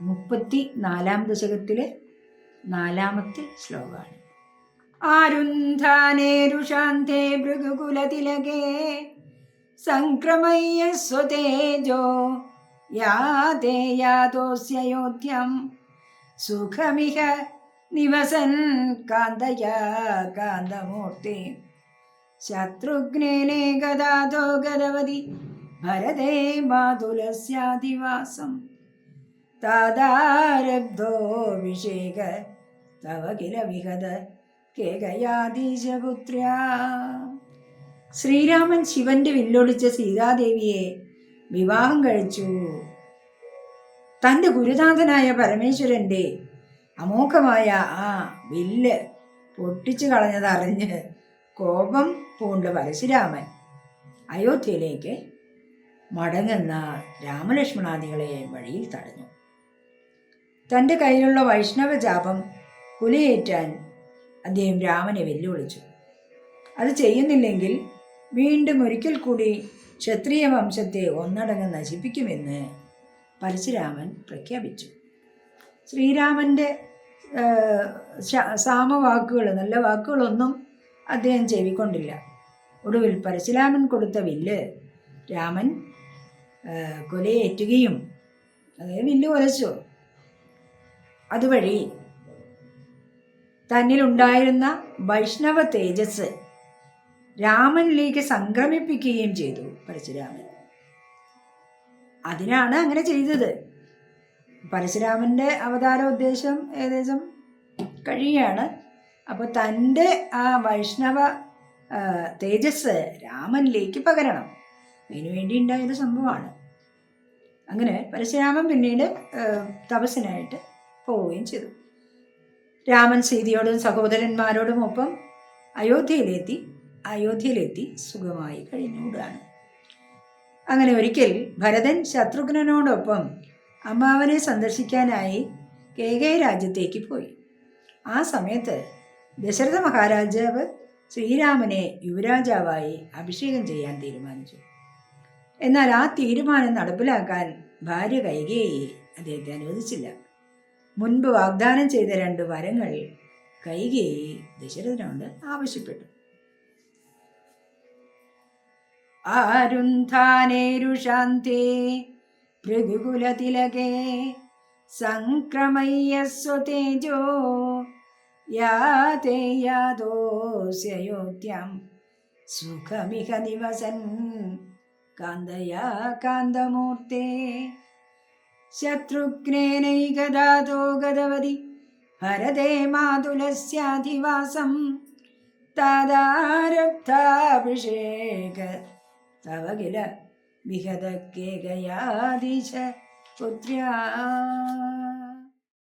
മുപ്പത്തി നാലാം ദശകത്തിലെ നാലാമത്തെ ശ്ലോകമാണ്. ആരുന്ധാനേരുഷാന്തേ ഭൃഗുകുലതിലകേ സംക്രമയ്യ സ്വതേജോ യാതേ യാതോസ്യയോധ്യം സുഖമിഹ നിവസൻ കാന്തയാ കാന്തമൂർത്തി ശത്രുഘ്നേനെ ഗതാതോ ഗതവതി ഭരതേ മാതുലസ്യാധിവാസം. താതാരബ്ധോഭിഷേക തവ കില വിഹത കേകയാദീശപുത്ര ശ്രീരാമൻ ശിവന്റെ വില്ലൊളിച്ച സീതാദേവിയെ വിവാഹം കഴിച്ചു. തന്റെ ഗുരുനാഥനായ പരമേശ്വരന്റെ അമോഘമായ ആ വില്ല് പൊട്ടിച്ചു കളഞ്ഞതറിഞ്ഞ് കോപം പൂണ്ട് പരശുരാമൻ അയോധ്യയിലേക്ക് മടങ്ങുന്ന രാമലക്ഷ്മണാദികളെ വഴിയിൽ തടഞ്ഞു. തന്റെ കയ്യിലുള്ള വൈഷ്ണവ ജാപം കുലയേറ്റാൻ അദ്ദേഹം രാമനെ വെല്ലുവിളിച്ചു. അത് ചെയ്യുന്നില്ലെങ്കിൽ വീണ്ടും ഒരിക്കൽ കൂടി ക്ഷത്രിയ വംശത്തെ ഒന്നടങ്കം നശിപ്പിക്കുമെന്ന് പരശുരാമൻ പ്രഖ്യാപിച്ചു. ശ്രീരാമന്റെ സാമവാക്കുകൾ നല്ല വാക്കുകളൊന്നും അദ്ദേഹം ചെവിക്കൊണ്ടില്ല. ഒടുവിൽ പരശുരാമൻ കൊടുത്ത വില്ല് രാമൻ കൊലയേറ്റുകയും അതായത് വില്ല് കൊലച്ചു. അതുവഴി തന്നിലുണ്ടായിരുന്ന വൈഷ്ണവ തേജസ് രാമനിലേക്ക് സംക്രമിപ്പിക്കുകയും ചെയ്തു പരശുരാമൻ. അതിനാണ് അങ്ങനെ ചെയ്തത്. പരശുരാമന്റെ അവതാര ഉദ്ദേശം ഏകദേശം കഴിയുകയാണ്. അപ്പോൾ തന്റെ ആ വൈഷ്ണവ തേജസ് രാമനിലേക്ക് പകരണം. അതിനു വേണ്ടി ഉണ്ടായൊരു സംഭവമാണ്. അങ്ങനെ പരശുരാമൻ പിന്നീട് തപസ്സിനായിട്ട് പോവുകയും ചെയ്തു. രാമൻ സീതയോടും സഹോദരന്മാരോടും ഒപ്പം അയോധ്യയിലെത്തി അയോധ്യയിലെത്തി സുഖമായി കഴിഞ്ഞുകൂടാണ് അങ്ങനെ ഒരിക്കൽ ഭരതൻ ശത്രുഘ്നനോടൊപ്പം അമ്മാവനെ സന്ദർശിക്കാനായി കേകയ രാജ്യത്തേക്ക് പോയി. ആ സമയത്ത് ദശരഥ മഹാരാജാവ് ശ്രീരാമനെ യുവരാജാവായി അഭിഷേകം ചെയ്യാൻ തീരുമാനിച്ചു. എന്നാൽ ആ തീരുമാനം നടപ്പിലാക്കാൻ ഭാര്യ കൈകേയി അദ്ദേഹത്തെ അനുവദിച്ചില്ല. മുൻപ് വാഗ്ദാനം ചെയ്ത രണ്ട് വരങ്ങൾ കൈകേയി ദശരഥനോട് ആവശ്യപ്പെട്ടു. ആരുന്ധാനേരുഷാന്തേ ഭൃഗുകുലതിലകേ സംക്രമയ്യ സ്വതേജോ യാതേ യാതോസ്യയോധ്യം സുഖമിഹ നിവസൻ കാന്തയാ കാന്തമൂർത്തേ. ശത്രുഘ്നേനൈകദാതോ ഗതവതി ഭരതേ മാതുലസ്യാധിവാസം. താതാരബ്ധാഭിഷേക തവ കില വിഹത പുത്ര്യാ.